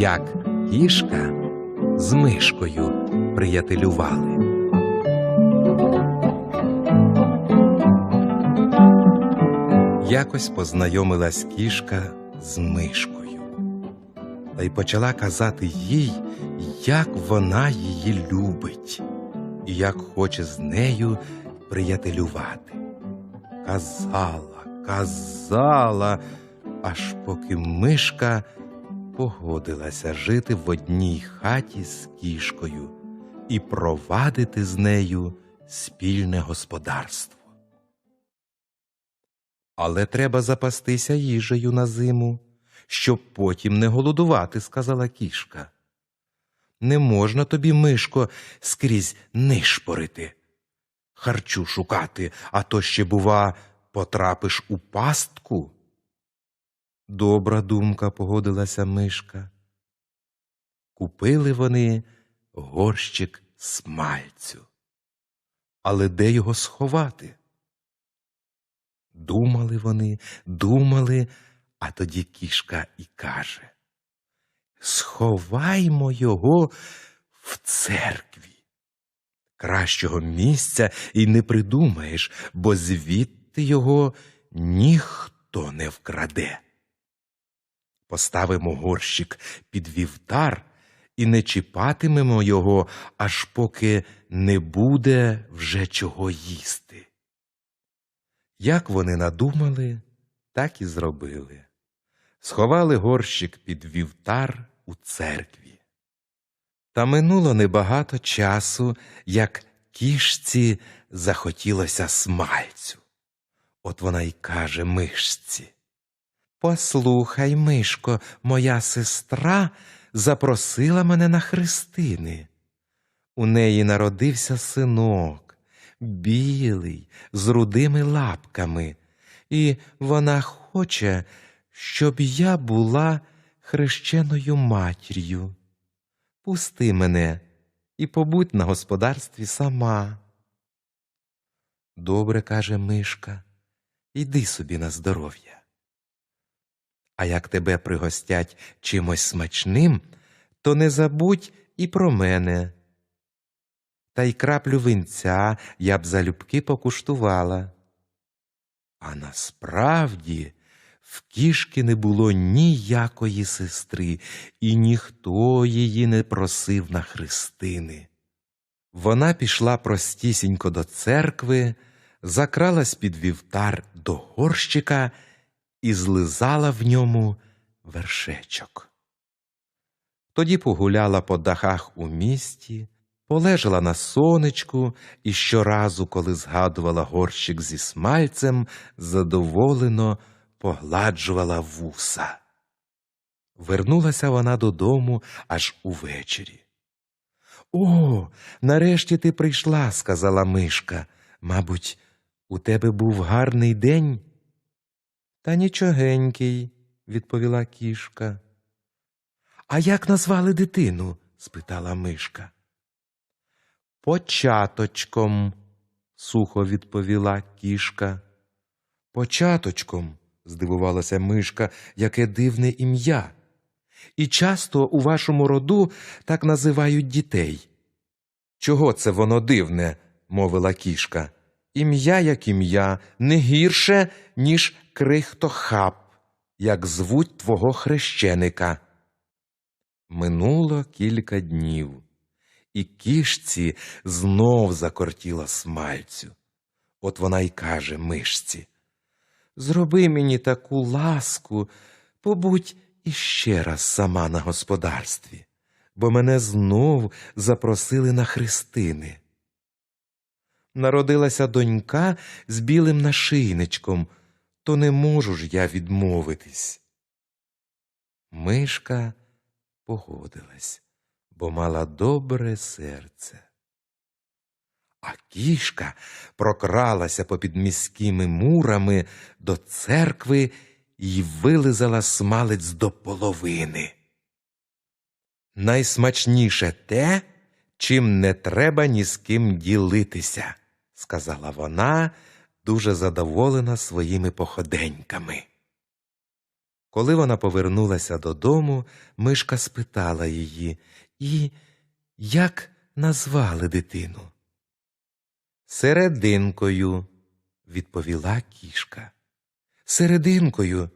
як кішка з мишкою приятелювали. Якось познайомилась кішка з мишкою та й почала казати їй, як вона її любить і як хоче з нею приятелювати. Казала, казала, аж поки мишка погодилася жити в одній хаті з кішкою і провадити з нею спільне господарство. Але треба запастися їжею на зиму, щоб потім не голодувати, сказала кішка. Не можна тобі, мишко, скрізь нишпорити, харчу шукати, а то ще, бува, потрапиш у пастку. Добра думка, погодилася мишка. Купили вони горщик смальцю. Але де його сховати? Думали вони, думали, а тоді кішка і каже Сховаймо його в церкві. Кращого місця і не придумаєш, бо звідти його ніхто не вкраде. Поставимо горщик під вівтар і не чіпатимемо його, аж поки не буде вже чого їсти. Як вони надумали, так і зробили. Сховали горщик під вівтар у церкві. Та минуло небагато часу, як кішці захотілося смальцю. От вона й каже мишці. Послухай, мишко, моя сестра запросила мене на хрестини. У неї народився синок, білий, з рудими лапками, і вона хоче, щоб я була хрещеною матір'ю. Пусти мене і побудь на господарстві сама. Добре, каже мишка, йди собі на здоров'я. А як тебе пригостять чимось смачним, то не забудь і про мене. Та й краплю винця я б залюбки покуштувала. А насправді в кішки не було ніякої сестри, і ніхто її не просив на хрестини. Вона пішла простісінько до церкви, закралась під вівтар до горщика і злизала в ньому вершечок. Тоді погуляла по дахах у місті, полежала на сонечку і щоразу, коли згадувала горщик зі смальцем, задоволено погладжувала вуса. Вернулася вона додому аж увечері. О, нарешті ти прийшла, сказала мишка. Мабуть, у тебе був гарний день? Та нічогенький, відповіла кішка. А як назвали дитину? спитала мишка. Початочком, сухо відповіла кішка. Початочком, здивувалася мишка, яке дивне ім'я. І часто у вашому роду так називають дітей. Чого це воно дивне? мовила кішка. Ім'я як ім'я, не гірше, ніж крихтохап, як звуть твого хрещеника. Минуло кілька днів, і кішці знов закортіла смальцю. От вона й каже мишці Зроби мені таку ласку, побудь іще раз сама на господарстві, бо мене знов запросили на хрестини. Народилася донька з білим нашийничком, то не можу ж я відмовитись. Мишка погодилась, бо мала добре серце. А кішка прокралася попід міськими мурами до церкви і вилизала смалець до половини. Найсмачніше те, чим не треба ні з ким ділитися, сказала вона, дуже задоволена своїми походеньками. Коли вона повернулася додому, мишка спитала її, і як назвали дитину? Серединкою, відповіла кішка. Серединкою.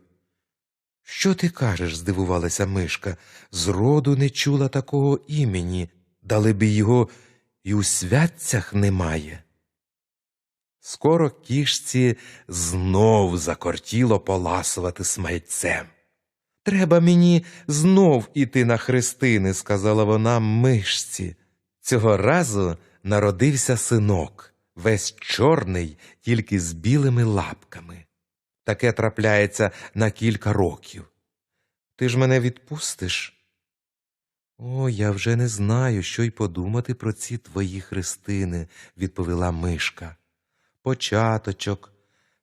Що ти кажеш? здивувалася мишка. Зроду не чула такого імені, дали би його і у святцях немає. Скоро кішці знов закортіло поласувати смальцем. Треба мені знов іти на хрестини, сказала вона мишці. Цього разу народився синок, весь чорний, тільки з білими лапками. Таке трапляється на кілька років. Ти ж мене відпустиш? О, я вже не знаю, що й подумати про ці твої хрестини, відповіла мишка. Початочок,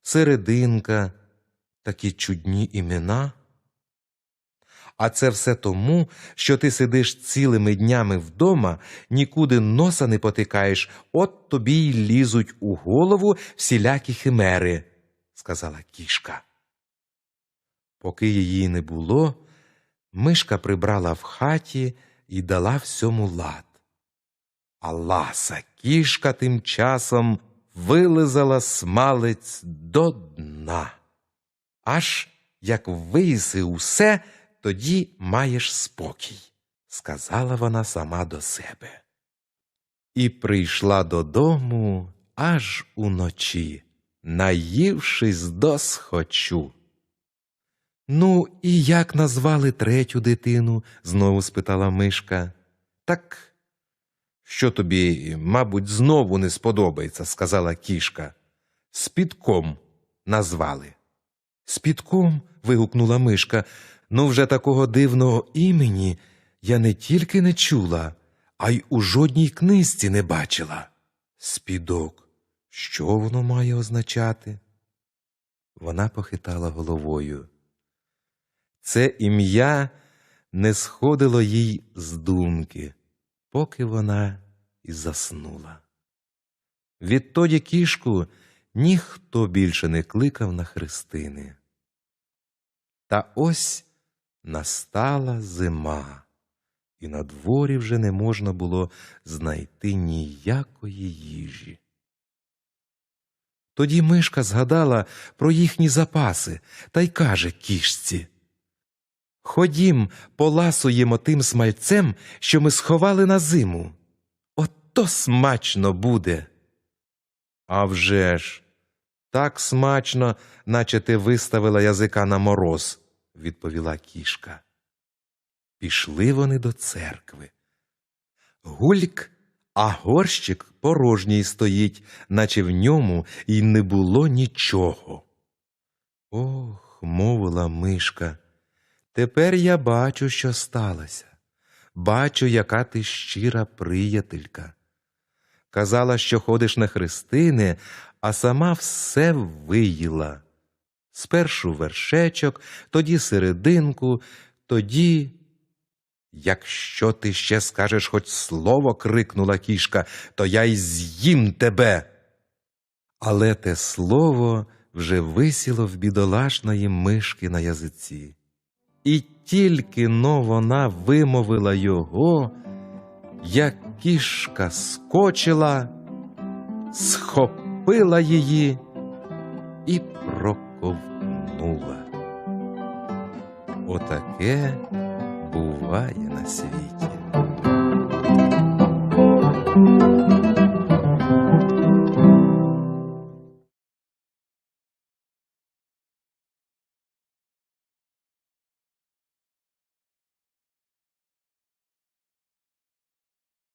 серединка, такі чудні імена. А це все тому, що ти сидиш цілими днями вдома, нікуди носа не потикаєш, от тобі й лізуть у голову всілякі химери, сказала кішка. Поки її не було, мишка прибрала в хаті і дала всьому лад. А ласа кішка тим часом вилизала смалець до дна. Аж як виїси усе, тоді маєш спокій, сказала вона сама до себе. І прийшла додому аж уночі, наївшись досхочу. Ну, і як назвали третю дитину? знову спитала мишка. Так, що тобі, мабуть, знову не сподобається, сказала кішка. Спідком назвали. Спідком. вигукнула мишка. Ну, вже такого дивного імені я не тільки не чула, а й у жодній книжці не бачила. Спідок, що воно має означати? Вона похитала головою. Це ім'я не сходило їй з думки, поки вона і заснула. Відтоді кішку ніхто більше не кликав на хрестини. Та ось настала зима, і на дворі вже не можна було знайти ніякої їжі. Тоді мишка згадала про їхні запаси та й каже кішці Ходім, поласуємо тим смальцем, що ми сховали на зиму. Ото смачно буде. «А вже ж, так смачно, наче ти виставила язика на мороз, відповіла кішка. Пішли вони до церкви. Гульк, а горщик порожній стоїть, наче в ньому й не було нічого. Ох, мовила мишка, тепер я бачу, що сталося. Бачу, яка ти щира приятелька. Казала, що ходиш на хрестини, а сама все виїла. Спершу вершечок, тоді серединку, тоді. Якщо ти ще скажеш хоч слово, крикнула кішка, то я й з'їм тебе. Але те слово вже висіло в бідолашної мишки на язиці. І тільки но вона вимовила його, як кішка скочила, схопила її і проковтнула. Отаке буває на світі.